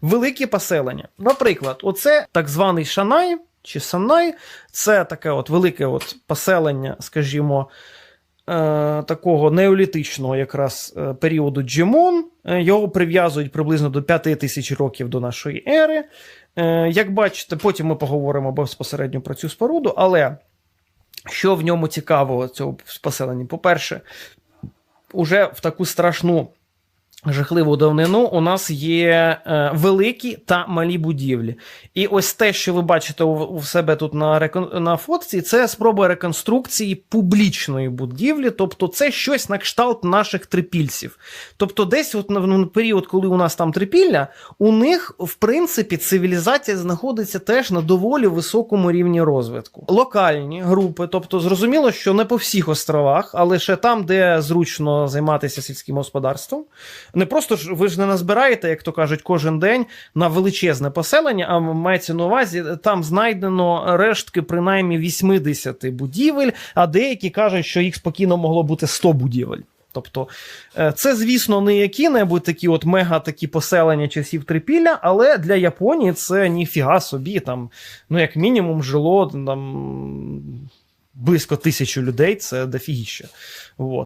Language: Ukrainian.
великі поселення. Наприклад, оце так званий Шанай чи Санай, це таке от велике от поселення, скажімо, е, такого неолітичного якраз е, періоду Джимон. Е, Його прив'язують приблизно до 5 тисяч років до нашої ери. Як бачите, потім ми поговоримо безпосередньо про цю споруду, але що в ньому цікавого цього поселення? По-перше, уже в таку страшну жахливу давнину у нас є е, великі та малі будівлі. І ось те, що ви бачите у, себе тут на, рекон, на фотці, це спроба реконструкції публічної будівлі, тобто це щось на кшталт наших трипільців. Тобто, десь от на, на період, коли у нас там трипілля, у них, в принципі, цивілізація знаходиться теж на доволі високому рівні розвитку. Локальні групи, тобто зрозуміло, що не по всіх островах, а лише там, де зручно займатися сільським господарством. Не просто ж ви ж не назбираєте, як то кажуть, кожен день на величезне поселення, а мається на увазі, там знайдено рештки принаймні 80 будівель, а деякі кажуть, що їх спокійно могло бути 100 будівель. Тобто, е, це, звісно, не які-небудь такі от мега такі поселення часів трипілля, але для Японії це ніфіга собі. Там, ну, як мінімум, жило там близько тисячі людей, це дофігіще. От.